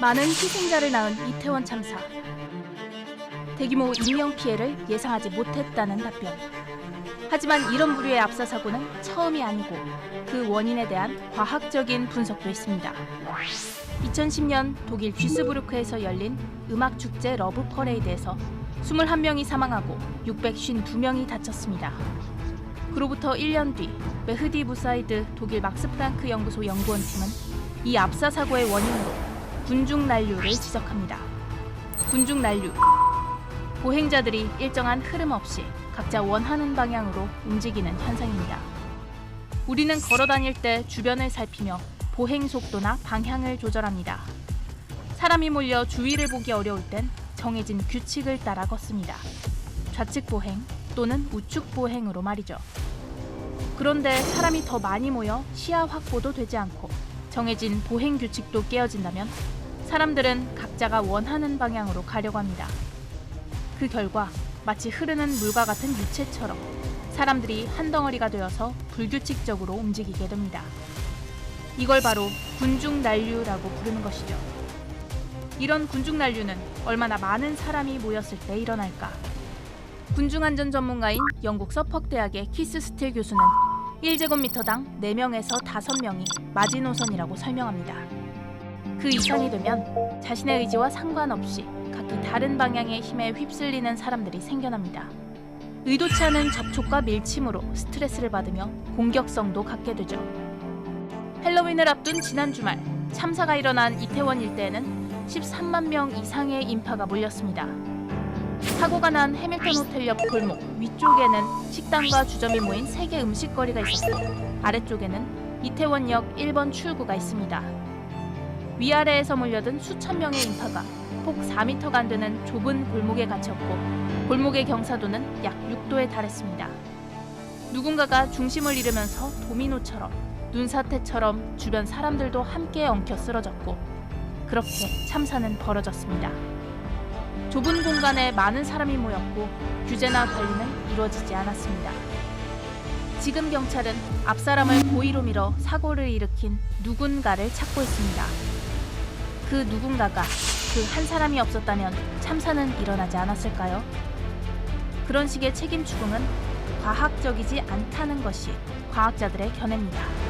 많은 희생자를 낳은 이태원 참사. 대규모 인명 피해를 예상하지 못했다는 답변. 하지만 이런 부류의 압사 사고는 처음이 아니고 그 원인에 대한 과학적인 분석도 있습니다. 2010년 독일 쥐스부르크에서 열린 음악 축제 러브 퍼레이드에서 21명이 사망하고 652명이 다쳤습니다. 그로부터 1년 뒤 메흐디 부사이드 독일 막스 프랑크 연구소 연구원 팀은 이 압사 사고의 원인으로 군중 난류를 지적합니다. 군중 난류. 보행자들이 일정한 흐름 없이 각자 원하는 방향으로 움직이는 현상입니다. 우리는 걸어 다닐 때 주변을 살피며 보행 속도나 방향을 조절합니다. 사람이 몰려 주위를 보기 어려울 땐 정해진 규칙을 따라 걷습니다. 좌측 보행 또는 우측 보행으로 말이죠. 그런데 사람이 더 많이 모여 시야 확보도 되지 않고 정해진 보행 규칙도 깨어진다면 사람들은 각자가 원하는 방향으로 가려고 합니다. 그 결과 마치 흐르는 물과 같은 유체처럼 사람들이 한 덩어리가 되어서 불규칙적으로 움직이게 됩니다. 이걸 바로 군중 난류라고 부르는 것이죠. 이런 군중 난류는 얼마나 많은 사람이 모였을 때 일어날까? 군중 안전 전문가인 영국 서퍽 대학의 키스 스틸 교수는 1제곱미터당 4명에서 5명이 마지노선이라고 설명합니다. 그 이상이 되면 자신의 의지와 상관없이 각기 다른 방향의 힘에 휩쓸리는 사람들이 생겨납니다. 의도치 않은 접촉과 밀침으로 스트레스를 받으며 공격성도 갖게 되죠. 헬로윈을 앞둔 지난 주말 참사가 일어난 이태원 일대에는 13만 명 이상의 인파가 몰렸습니다. 사고가 난 해밀턴 호텔 옆 골목 위쪽에는 식당과 주점이 모인 세개 음식거리가 있었고 아래쪽에는 이태원역 1번 출구가 있습니다. 위아래에서 몰려든 수천 명의 인파가 폭 4m가 안 되는 좁은 골목에 갇혔고 골목의 경사도는 약 6도에 달했습니다. 누군가가 중심을 잃으면서 도미노처럼 눈사태처럼 주변 사람들도 함께 엉켜 쓰러졌고 그렇게 참사는 벌어졌습니다. 좁은 공간에 많은 사람이 모였고 규제나 관리는 이루어지지 않았습니다. 지금 경찰은 앞사람을 고의로 밀어 사고를 일으킨 누군가를 찾고 있습니다. 그 누군가가 그 한 사람이 없었다면 참사는 일어나지 않았을까요? 그런 식의 책임 추궁은 과학적이지 않다는 것이 과학자들의 견해입니다.